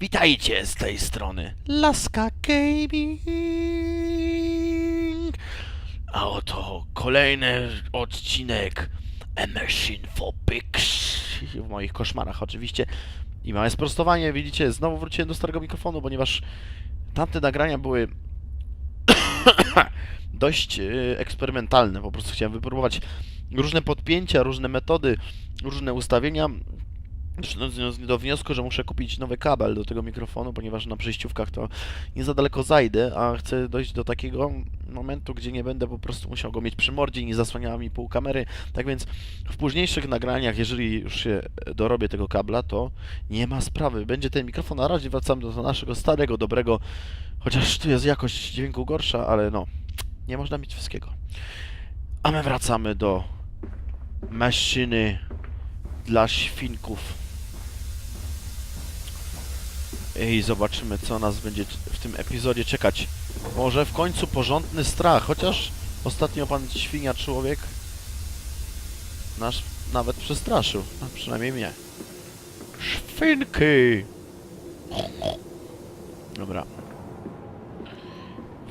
Witajcie z tej strony Laska Gaming. A oto kolejny odcinek Machine for Pigs. W moich koszmarach oczywiście. I małe sprostowanie, widzicie, znowu wróciłem do starego mikrofonu, ponieważ tamte nagrania były dość e, eksperymentalne. Po prostu chciałem wypróbować różne podpięcia, różne metody, różne ustawienia. Doszedłem do wniosku, że muszę kupić nowy kabel do tego mikrofonu, ponieważ na przejściówkach to nie za daleko zajdę, a chcę dojść do takiego momentu, gdzie nie będę po prostu musiał go mieć przy mordzie i nie zasłaniała mi pół kamery. Tak więc w późniejszych nagraniach, jeżeli już się dorobię tego kabla, to nie ma sprawy. Będzie ten mikrofon. Na razie wracam do naszego starego, dobrego, chociaż tu jest jakość dźwięku gorsza, ale no, nie można mieć wszystkiego. A my wracamy do maszyny dla świnków. I zobaczymy, co nas będzie w tym epizodzie czekać. Może w końcu porządny strach, chociaż ostatnio pan świnia człowiek nas nawet przestraszył, a przynajmniej mnie. Świnki! Dobra.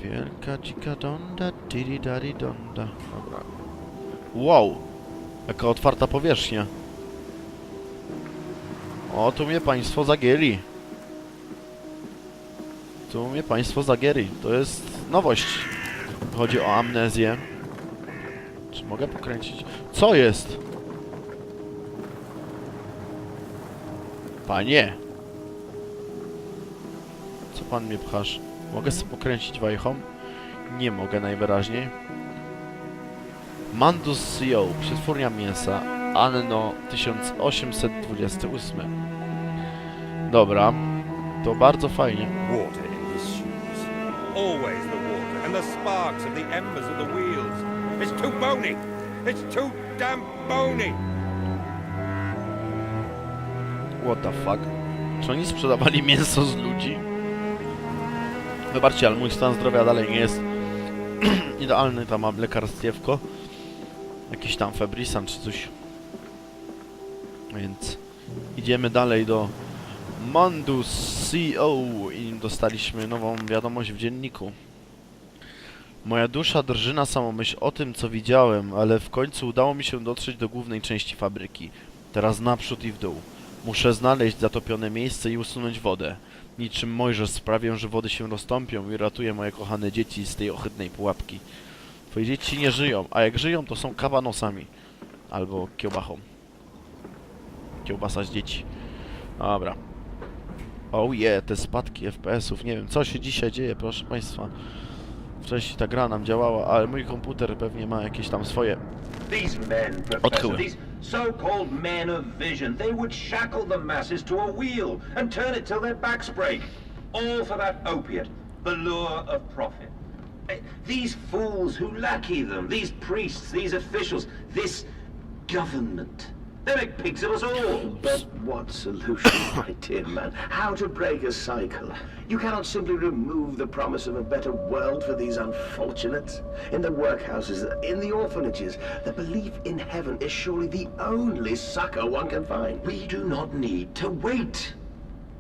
Wielka dzika donda, didi dadi donda. Dobra. Wow! Jaka otwarta powierzchnia. O, tu mnie państwo zagięli. Tu mnie państwo zagięli. To jest nowość. Chodzi o amnezję. Czy mogę pokręcić? Co jest? Panie! Co pan mnie pchasz? Mogę sobie pokręcić wajchą? Nie mogę najwyraźniej. Mandus CEO, przetwórnia mięsa, Anno 1828. Dobra, to bardzo fajnie. Water in his shoes. Always the water and the sparks of the embers of the wheels. It's too bony. It's too damn bony. What the fuck? Czy oni sprzedawali mięso z ludzi? Wybaczcie, ale mój stan zdrowia dalej nie jest idealny. Tam mam lekarstwiewko. Jakiś tam febrisan czy coś. Więc idziemy dalej do Mandus CEO i dostaliśmy nową wiadomość w dzienniku. Moja dusza drży na samą myśl o tym, co widziałem, ale w końcu udało mi się dotrzeć do głównej części fabryki. Teraz naprzód i w dół. Muszę znaleźć zatopione miejsce i usunąć wodę. Niczym Mojżesz sprawię, że wody się roztąpią i ratuję moje kochane dzieci z tej ohydnej pułapki. Twoje dzieci nie żyją, a jak żyją, to są kabanosami. Albo kiełbachą. Kiełbasa z dzieci. Dobra. Oh yeah, te spadki FPS-ów. Nie wiem, co się dzisiaj dzieje, proszę Państwa. Wcześniej ta gra nam działała, ale mój komputer pewnie ma jakieś tam swoje These men, Professor, Odkryłem. these so-called men of vision, they would shackle the masses to a wheel and turn it till their backs break. All for that opiate, the lure of profit. Eh, These fools who lackey them, these priests, these officials, this government. They make pigs of us all. But what solution, my dear man? How to break a cycle? You cannot simply remove the promise of a better world for these unfortunates. In the workhouses, in the orphanages, the belief in heaven is surely the only succor one can find. We do not need to wait.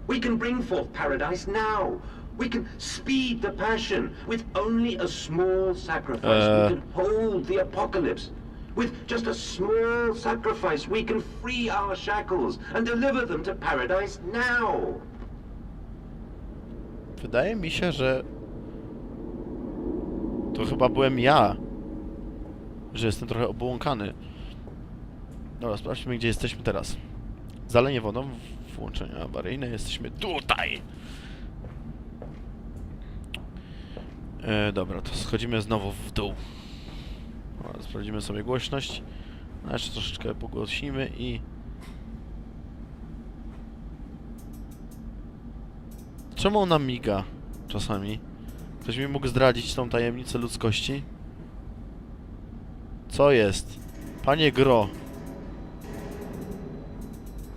We can bring forth paradise now. We can speed the passion with only a small sacrifice. Uh. We can hold the apocalypse. With just a small sacrifice, we can free our shackles and deliver them to paradise now. Wydaje mi się, że to chyba byłem ja, że jestem trochę obłąkany. Dobra, sprawdźmy, gdzie jesteśmy teraz. Zalenie wodą, włączenia awaryjne, jesteśmy tutaj! E, dobra, to schodzimy znowu w dół. Sprawdzimy sobie głośność. No, jeszcze troszeczkę pogłosimy i... Czemu ona miga czasami? Ktoś mi mógł zdradzić tą tajemnicę ludzkości? Co jest? Panie Gro.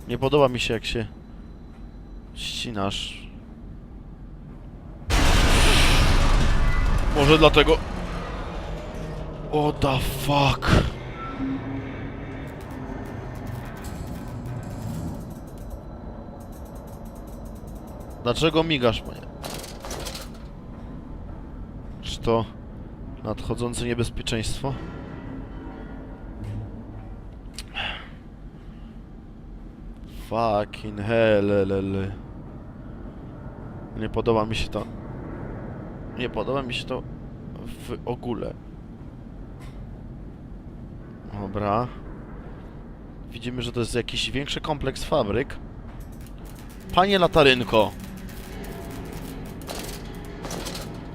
Nie podoba mi się jak się ścinasz. Może dlatego... What the fuck? Dlaczego migasz, panie? Czy to nadchodzące niebezpieczeństwo? Fucking hell. Nie podoba mi się to. Nie podoba mi się to w ogóle. Dobra. Widzimy, że to jest jakiś większy kompleks fabryk. Panie latarynko!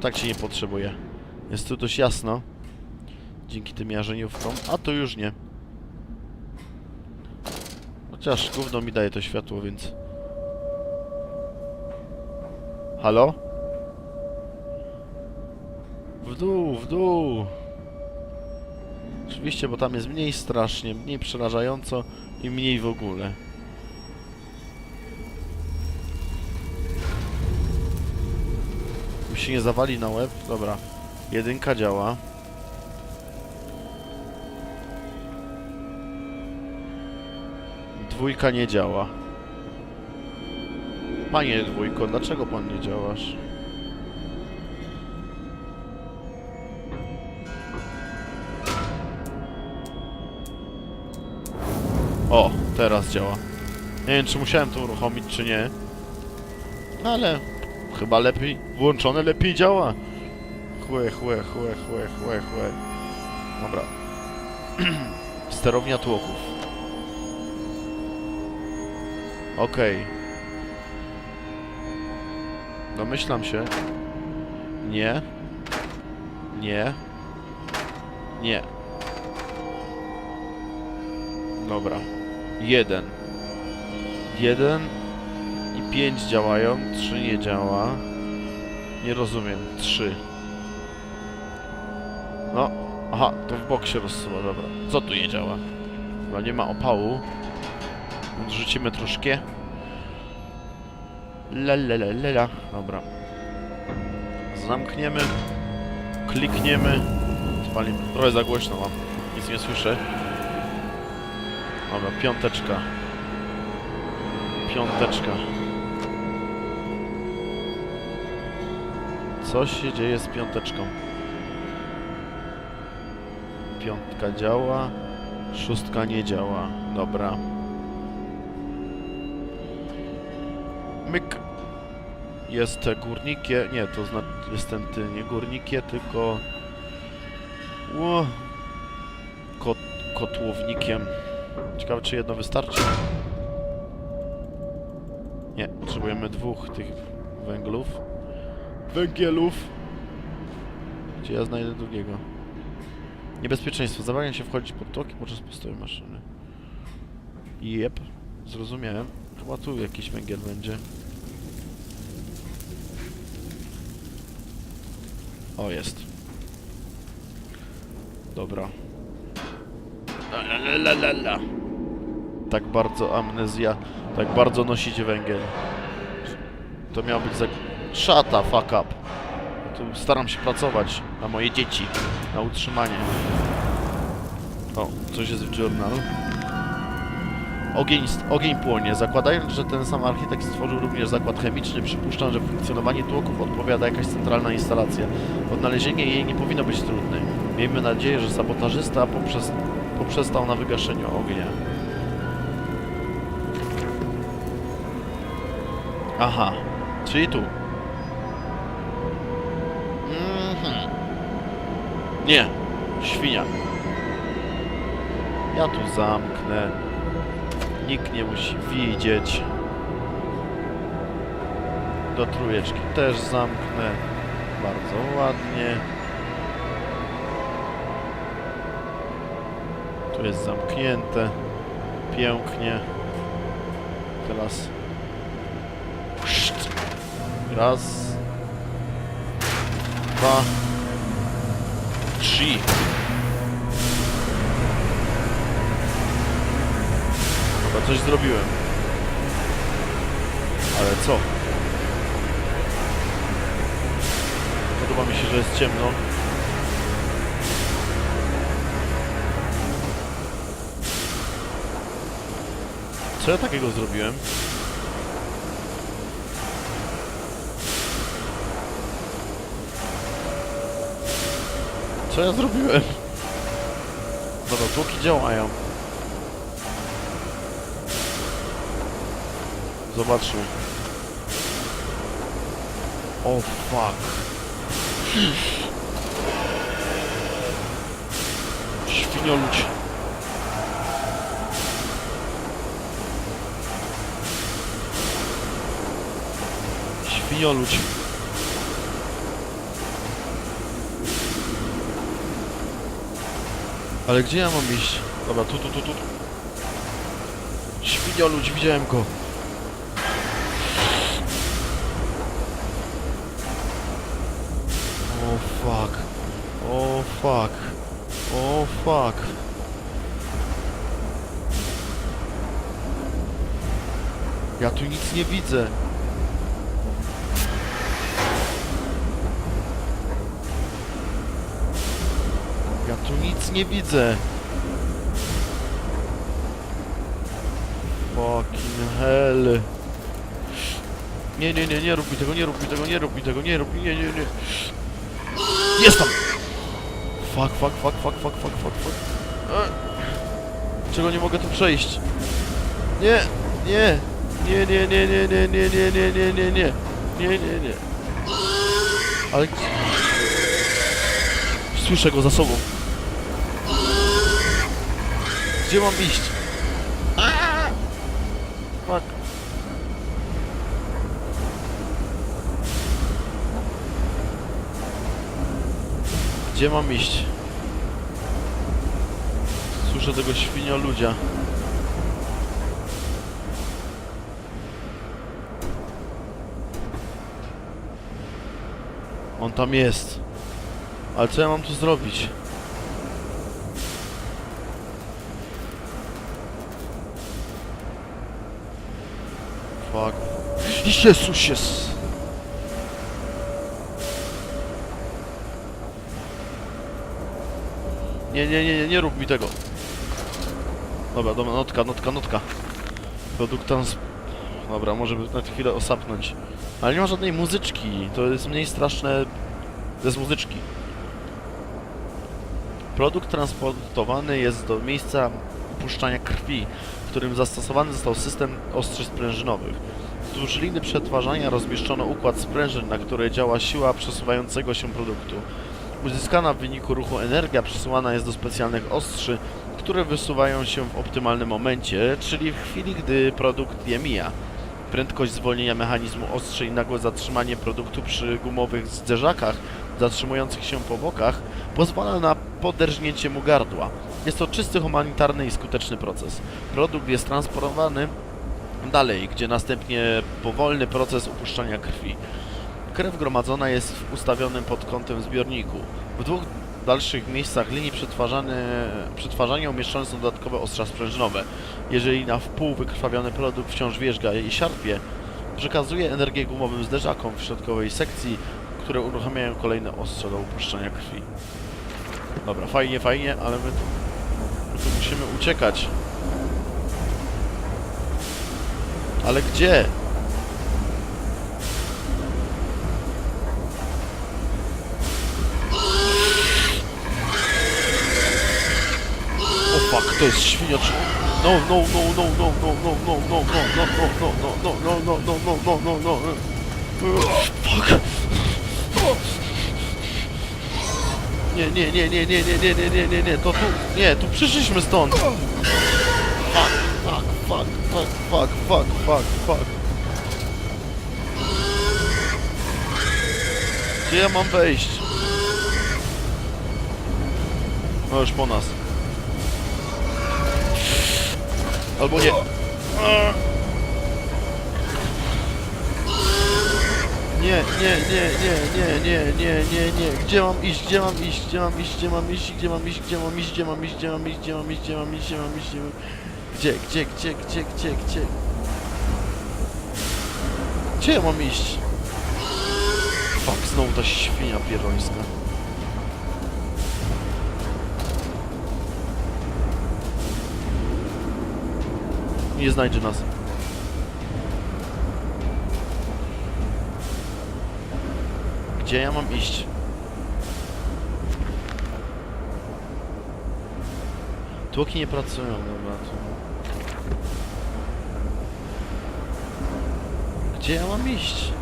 Tak się nie potrzebuje. Jest tu dość jasno. Dzięki tym jarzeniówkom. A tu już nie. Chociaż gówno mi daje to światło, więc... Halo? W dół, w dół! Oczywiście, bo tam jest mniej strasznie, mniej przerażająco i mniej w ogóle. Mi się nie zawali na łeb? Dobra. Jedynka działa. Dwójka nie działa. Panie dwójko, dlaczego pan nie działasz? O, teraz działa. Nie wiem, czy musiałem to uruchomić, czy nie. Ale chyba lepiej. Włączone lepiej działa. Chłe, chłe, chłe, chłe, chłe, chłe. Dobra. Sterownia tłoków. Okej. Domyślam się. Nie. Nie. Nie. Dobra. Jeden. Jeden i pięć działają, trzy nie działa. Nie rozumiem. Trzy. No. Aha, to w bok się rozsuwa, dobra. Co tu nie działa? Chyba nie ma opału. Rzucimy troszkę. La. Dobra. Zamkniemy. Klikniemy. Spalimy. Trochę za głośno mam. Nic nie słyszę. Dobra, piąteczka. Piąteczka. Coś się dzieje z piąteczką. Piątka działa. Szóstka nie działa. Dobra. Myk. Jest górnikie. Nie, to znaczy jest ten ty. Nie górnikie, tylko. Ło. Kot, kotłownikiem. Ciekawe, czy jedno wystarczy. Nie, potrzebujemy dwóch tych węglów. Węgielów. Gdzie ja znajdę drugiego? Niebezpieczeństwo. Zabrania się wchodzić pod toki podczas postoju maszyny. Jep, zrozumiałem. Chyba tu jakiś węgiel będzie. O, jest. Dobra. La, la, la, la, la. Tak bardzo amnezja, tak bardzo nosić węgiel. To miało być za... The fuck up. Tu staram się pracować na moje dzieci, na utrzymanie. O, coś jest w journal. Ogień, ogień płonie. Zakładając, że ten sam architekt stworzył również zakład chemiczny, przypuszczam, że funkcjonowanie tłoków odpowiada jakaś centralna instalacja. Odnalezienie jej nie powinno być trudne. Miejmy nadzieję, że sabotażysta poprzez, poprzestał na wygaszeniu ognia. Aha, czyli tu. Mhm. Nie, świnia. Ja tu zamknę. Nikt nie musi widzieć. Do trójeczki też zamknę. Bardzo ładnie. Tu jest zamknięte. Pięknie. Teraz... Raz. Dwa. Trzy. Chyba coś zrobiłem. Ale co? Podoba mi się, że jest ciemno. Co ja takiego zrobiłem? Co ja zrobiłem? No Dobra, tłoki działają. Zobaczmy. O oh, fuck. Świnioluć. Świnioludź. Ale gdzie ja mam iść? Dobra, tu, tu, tu, tu. Świnioludź, widziałem go. O fuck. O fuck. O fuck. Ja tu nic nie widzę. Nie widzę. Fucking hell. Nie, nie, nie, nie rób mi tego, nie rób mi tego, nie rób mi tego, nie rób mi, nie, nie, nie. Jest tam! Fuck, fuck, fuck, fuck, fuck, fuck, fuck, fuck. E. Czego nie mogę tu przejść? Nie, nie, nie, nie, nie, nie, nie, nie, nie, nie, nie, nie, nie, nie, nie, nie. Ale... Słyszę go za sobą. Gdzie mam iść? Fuck. Gdzie mam iść? Słyszę tego świnioludzia. On tam jest. Ale co ja mam tu zrobić? Fuck. Jezus jest. Nie, nie, nie, nie, nie rób mi tego. Dobra, dobra, notka, notka, notka. Produkt trans... Dobra, może by na chwilę osapnąć. Ale nie ma żadnej muzyczki, to jest mniej straszne bez muzyczki. Produkt transportowany jest do miejsca upuszczania krwi, w którym zastosowany został system ostrzy sprężynowych. Wzdłuż liny przetwarzania rozmieszczono układ sprężyn, na które działa siła przesuwającego się produktu. Uzyskana w wyniku ruchu energia przesyłana jest do specjalnych ostrzy, które wysuwają się w optymalnym momencie, czyli w chwili, gdy produkt je mija. Prędkość zwolnienia mechanizmu ostrzy i nagłe zatrzymanie produktu przy gumowych zderzakach zatrzymujących się po bokach pozwala na poderżnięcie mu gardła. Jest to czysty humanitarny i skuteczny proces. Produkt jest transportowany dalej, gdzie następnie powolny proces upuszczania krwi. Krew gromadzona jest w ustawionym pod kątem zbiorniku. W dwóch dalszych miejscach linii przetwarzania umieszczone są dodatkowe ostrza sprężynowe. Jeżeli na wpół wykrwawiony produkt wciąż wierzga i szarpie, przekazuje energię gumowym zderzakom w środkowej sekcji, które uruchamiają kolejne ostrza do upuszczania krwi. Dobra, fajnie, fajnie, ale my tu, my tu musimy uciekać. Ale gdzie? O fuck, to jest świniacz. No, no, no, no, no, no, no, no, no, no, no, no, no, no, no, no, no, no, no, no. Fuck. Nie, nie, nie, nie, nie, nie, nie, nie, nie, nie, nie, to tu, nie, tu przyszliśmy stąd. Fuck, fuck, fuck, fuck, fuck, fuck, fuck, fuck. Gdzie ja mam wejść? No już po nas. Albo nie. Nie, nie, nie, nie, nie, nie, nie, nie, nie. Gdzie mam iść? Gdzie mam iść? Gdzie mam iść? Gdzie mam iść? Gdzie mam iść? Gdzie mam iść? Gdzie mam iść? Gdzie mam iść? Gdzie mam iść? Gdzie mam iść? Gdzie mam iść? Gdzie mam Gdzie, gdzie, gdzie, gdzie, gdzie, gdzie? Gdzie ja mam iść? Fuck, znowu ta świnia pierońska. Nie znajdzie nas. Gdzie ja mam iść? Tłoki nie pracują, dobra. Gdzie ja mam iść?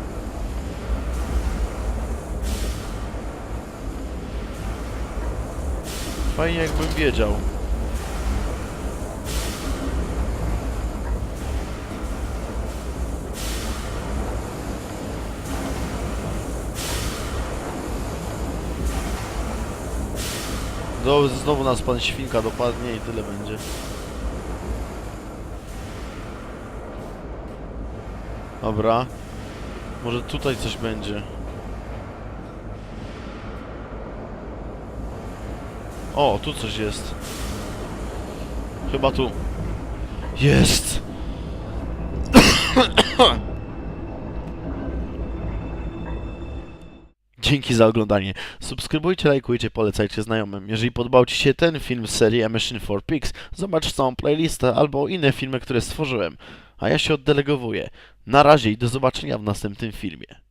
Fajnie jakbym wiedział. Do, znowu nas pan świnka dopadnie i tyle będzie. Dobra. Może tutaj coś będzie. O, tu coś jest. Chyba tu. Jest! Dzięki za oglądanie. Subskrybujcie, lajkujcie, polecajcie znajomym. Jeżeli podobał Ci się ten film z serii A Machine for Pigs, zobacz całą playlistę albo inne filmy, które stworzyłem. A ja się oddelegowuję. Na razie i do zobaczenia w następnym filmie.